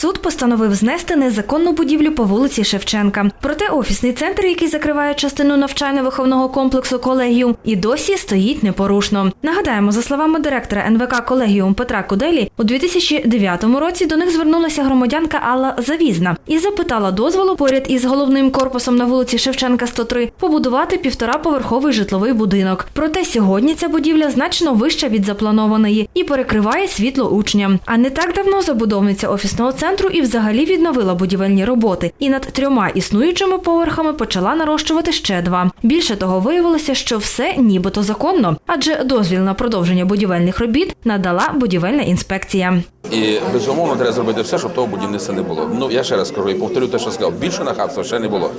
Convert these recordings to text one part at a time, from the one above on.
Суд постановив знести незаконну будівлю по вулиці Шевченка. Проте офісний центр, який закриває частину навчально-виховного комплексу колегіум, і досі стоїть непорушно. Нагадаємо, за словами директора НВК колегіум Петра Куделі, у 2009 році до них звернулася громадянка Алла Завізна і запитала дозволу поряд із головним корпусом на вулиці Шевченка 103 побудувати півтораповерховий житловий будинок. Проте сьогодні ця будівля значно вища від запланованої і перекриває світло учням. А не так давно забудовниця офісного центру і взагалі відновила будівельні роботи, і над трьома існуючими поверхами почала нарощувати ще два. Більше того, виявилося, що все нібито законно, адже дозвіл на продовження будівельних робіт надала будівельна інспекція. І безумовно треба зробити все, щоб того будівництва не було. Ну я ще раз кажу і повторю те, що сказав. Більше нахабства ще не було.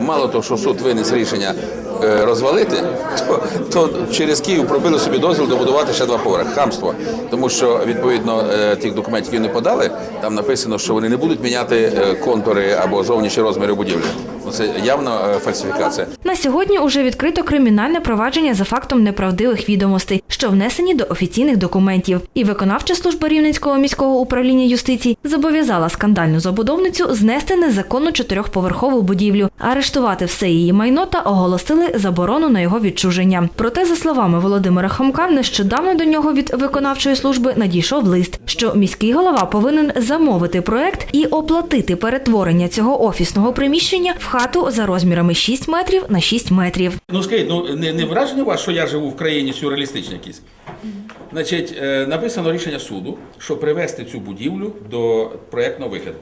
Мало того, що суд виніс рішення е, розвалити, то, то через Київ пробили собі дозвіл добудувати ще два поверхи. Хамство. Тому що відповідно е, тих документів, які вони подали, там написано, що вони не будуть міняти е, контури або зовнішні розміри будівлі. Це явно е, фальсифікація. На сьогодні уже відкрито кримінальне провадження за фактом неправдивих відомостей, що внесені до офіційних документів. І виконавча служба Рівненського міського управління юстиції зобов'язала скандальну забудовницю знести незаконну чотирьохповерхову будівлю, арештувати все її майно та оголосили заборону на його відчуження. Проте, за словами Володимира Хомка, нещодавно до нього від виконавчої служби надійшов лист, що міський голова повинен замовити проект і оплатити перетворення цього офісного приміщення в хату за розмірами 6 метрів на 6 метрів. Ну скажіть, ну не, не враження у вас, що я живу в країні сюрреалістичній якійсь? Значить, е, написано рішення суду, що привести цю будівлю до проєктного вигляду.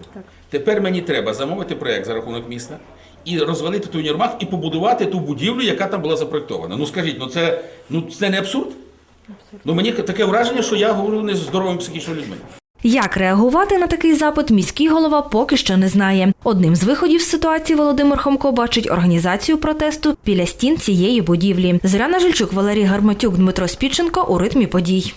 Тепер мені треба замовити проєкт за рахунок міста і розвалити той універмаг і побудувати ту будівлю, яка там була запроєктована. Ну скажіть, ну це, ну це не абсурд? Ну мені таке враження, що я говорю не з здоровими психічними людьми. Як реагувати на такий запит, міський голова поки що не знає. Одним з виходів з ситуації Володимир Хомко бачить організацію протесту біля стін цієї будівлі. Зоряна Жильчук, Валерій Гарматюк, Дмитро Спіченко у ритмі подій.